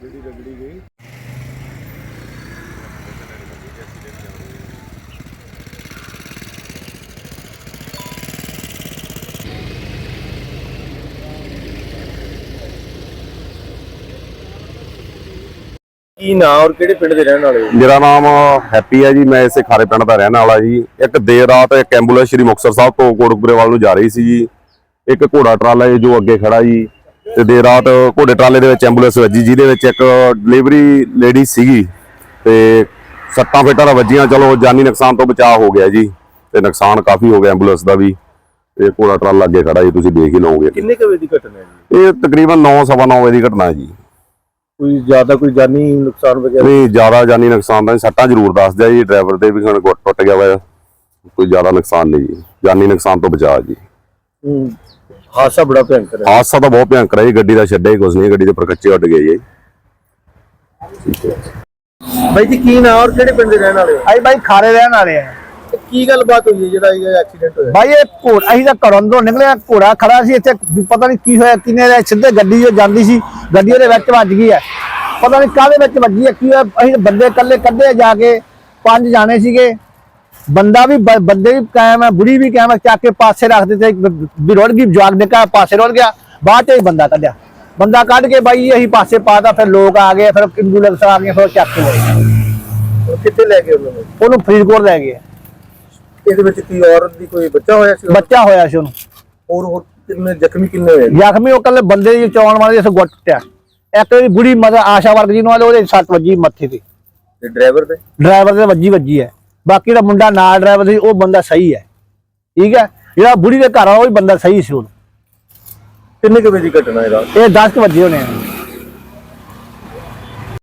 ਜਿਹੜੀ ਰਗੜੀ ਗਈ। ਕੀ ਨਾਂ ਔਰ ਕਿਹੜੇ ਪਿੰਡ ਦੇ ਰਹਿਣ ਵਾਲੇ ਹੋ? ਮੇਰਾ ਨਾਮ ਹੈਪੀ ਹੈ ਜੀ ਮੈਂ ਇਸੇ ਖਾਰੇ ਪਿੰਡ ਦਾ ਰਹਿਣ ਵਾਲਾ ਜੀ। ਇੱਕ ਦੇਰ ਰਾਤ ਇੱਕ ਐਂਬੂਲੈਂਸ ਸ਼੍ਰੀ ਮੁਕਤਸਰ ਸਾਹਿਬ ਤੋਂ ਕੋਟਕਪੁਰੇ ਵੱਲ ਨੂੰ ਜਾ ਰਹੀ ਸੀ ਜੀ। ਇੱਕ ਘੋੜਾ ਟਰਾਲਾ ਹੈ ਜੋ ਅੱਗੇ ਖੜਾ ਜੀ ਤੇ ਦੇਰ ਰਾਤ ਘੋੜੇ ਟਰਾਲੇ ਦੇ ਵਿੱਚ ਐਂਬੂਲੈਂਸ ਵੱਜੀ ਜਿਹਦੇ ਵਿੱਚ ਇੱਕ ਡਿਲੀਵਰੀ ਲੇਡੀ ਸੀਗੀ ਤੇ ਸੱਟਾਂ ਫੇਟਾਂ ਤਾਂ ਵੱਜੀਆਂ ਚਲੋ ਜਾਨੀ ਨੁਕਸਾਨ ਤੋਂ ਬਚਾਅ ਹੋ ਗਿਆ ਜੀ ਤੇ ਨੁਕਸਾਨ ਕਾਫੀ ਹੋ ਗਿਆ ਐਂਬੂਲੈਂਸ ਦਾ ਵੀ ਤੇ ਘੋੜਾ ਟਰਾਲਾ ਅੱਗੇ ਖੜਾ ਜੀ ਤੁਸੀਂ ਦੇਖ ਹੀ ਲਓਗੇ। ਕਿੰਨੇ ਕੁ ਵਜੇ ਦੀ ਘਟਨਾ ਹੈ ਜੀ? ਇਹ ਤਕਰੀਬਨ 9:30 ਵਜੇ ਦੀ ਘਟਨਾ ਹੈ ਜੀ। ਕੋਈ ਜ਼ਿਆਦਾ ਕੋਈ ਜਾਨੀ ਨੁਕਸਾਨ ਵਗੈਰਾ? ਨਹੀਂ ਜ਼ਿਆਦਾ ਜਾਨੀ ਨੁਕਸਾਨ ਨਹੀਂ, ਸੱਟਾਂ ਜ਼ਰੂਰ ਦੱਸ ਦਿਆ ਜੀ ਡਰਾਈਵਰ ਦੇ ਵੀ ਹੁਣ ਗੁੱਟ ਟੁੱਟ ਗਿਆ ਵਾ ਕੋਈ ਜ਼ਿਆਦਾ ਨੁਕਸਾਨ ਨਹੀਂ ਜੀ ਜਾਨੀ ਨੁਕਸਾਨ ਤੋਂ ਬਚਾ ਜੀ। ਹਾਦਸਾ ਬੜਾ ਭਿਆਨਕ ਹੈ ਹਾਦਸਾ ਤਾਂ ਬਹੁਤ ਭਿਆਨਕ ਹੈ ਜੀ ਗੱਡੀ ਦਾ ਛੱਡਿਆ ਹੀ ਕੁਝ ਨਹੀਂ ਗੱਡੀ ਦੇ ਪਰਕੱਚੇ ਉੱਡ ਗਏ ਜੀ। ਬਾਈ ਜੀ ਕੀ ਨਾਂ ਔਰ ਕਿਹੜੇ ਪਿੰਡ ਦੇ ਰਹਿਣ ਵਾਲੇ ਹੋ? ਅਸੀਂ ਬਾਈ ਖਾਰੇ ਰਹਿਣ ਵਾਲੇ ਆ ਤੇ ਕੀ ਗੱਲਬਾਤ ਹੋਈ ਹੈ ਜਿਹੜਾ ਇਹ ਐਕਸੀਡੈਂਟ ਹੋਇਆ? ਬਾਈ ਇਹ ਘੋੜਾ ਅਸੀਂ ਤਾਂ ਘਰੋਂ ਤੋਂ ਨਿਕਲਿਆ ਘੋੜਾ ਖੜਾ ਸੀ ਇੱਥੇ ਵੀ ਪਤਾ ਨਹੀਂ ਕੀ ਹੋਇਆ ਕਿਨੇ ਦੇ ਸਿੱਧੇ ਗੱਡੀ ਜੋ ਜਾਂਦੀ ਸੀ ਗੱਡੀ ਉਹਦੇ ਵਿੱਚ ਵੱਜ ਗਈ ਹੈ। ਪਤਾ ਨਹੀਂ ਕਾਹਦੇ ਵਿੱਚ ਵੱਜੀ ਹੈ ਕੀ ਹੋਇਆ ਅਸੀਂ ਬੰਦੇ ਇਕੱਲੇ ਕੱਢੇ ਜਾ ਕੇ ਪੰਜ ਜਾਣੇ ਸੀਗੇ। ਬੰਦਾ ਵੀ ਬੰਦੇ ਵੀ ਕਾਇਮ ਹੈ ਬੁੜੀ ਵੀ ਕਾਇਮ ਹੈ ਚੱਕ ਕੇ ਪਾਸੇ ਰੱਖ ਦਿੱਤੇ ਵੀ ਰੁੜ ਗਈ ਜਵਾਗ ਨਿਕਾ ਪਾਸੇ ਰੁੜ ਗਿਆ ਬਾਅਦ ਚ ਹੀ ਬੰਦਾ ਕੱਢਿਆ। ਬੰਦਾ ਕੱਢ ਕੇ ਬਾਈ ਅਸੀਂ ਪਾਸੇ ਪਾਤਾ ਫਿਰ ਲੋਕ ਆ ਗਏ ਫਿਰ ਐਂਬੂਲੈਂਸ ਆ ਗਏ ਫਿਰ ਚੱਕ ਉਹ ਕਿੱਥੇ ਲੈ ਗਏ ਉਹਨਾਂ ਉਹਨੂੰ ਫਰੀਦਕੋਟ ਲੈ ਗਏ। ਇਹਦੇ ਵਿੱਚ ਕੀ ਔਰਤ ਦੀ ਕੋਈ ਬੱਚਾ ਹੋਇਆ ਸੀ ਬੱਚਾ ਹੋਇਆ ਸੀ ਉਹਨੂੰ। ਹੋਰ ਹੋਰ ਕਿੰਨੇ ਜ਼ਖਮੀ ਕਿੰਨੇ ਹੋਏ? ਜ਼ਖਮੀ ਉਹ ਕੱਲੇ ਬੰਦੇ ਦੀ ਚੌਣ ਵਾਲੇ ਜਿਸ ਗੁੱਟ ਟਿਆ। ਇੱਕ ਉਹਦੀ ਬੁੜੀ ਮਦਰ ਆਸ਼ਾ ਵਰਗ ਜੀ ਨੂੰ ਵਾਲੇ ਉਹਦੇ ਸੱਟ ਵੱਜੀ ਮੱਥੇ ਤੇ। ਤੇ ਡਰਾਈਵਰ ਦੇ ਡਰਾਈਵਰ ਦੇ ਵੱਜੀ ਵੱਜੀ ਹੈ। ਬਾਕੀ ਦਾ ਮੁੰਡਾ ਨਾਲ ਡਰਾਈਵਰ ਸੀ ਉਹ ਬੰਦਾ ਸਹੀ ਹੈ। ਠੀਕ ਹੈ? ਜਿਹੜਾ ਬੁੜੀ ਦੇ ਘਰ ਆ ਉਹ ਵੀ ਬੰਦਾ ਸਹੀ ਸੀ ਉਹ ਕਿੰਨੇ ਕੁ ਵਜੇ ਦੀ ਘਟਨਾ ਹੈ ਰਾਤ ਇਹ 10 ਕੁ ਵੱਜੇ ਹੋਣੇ ਆ।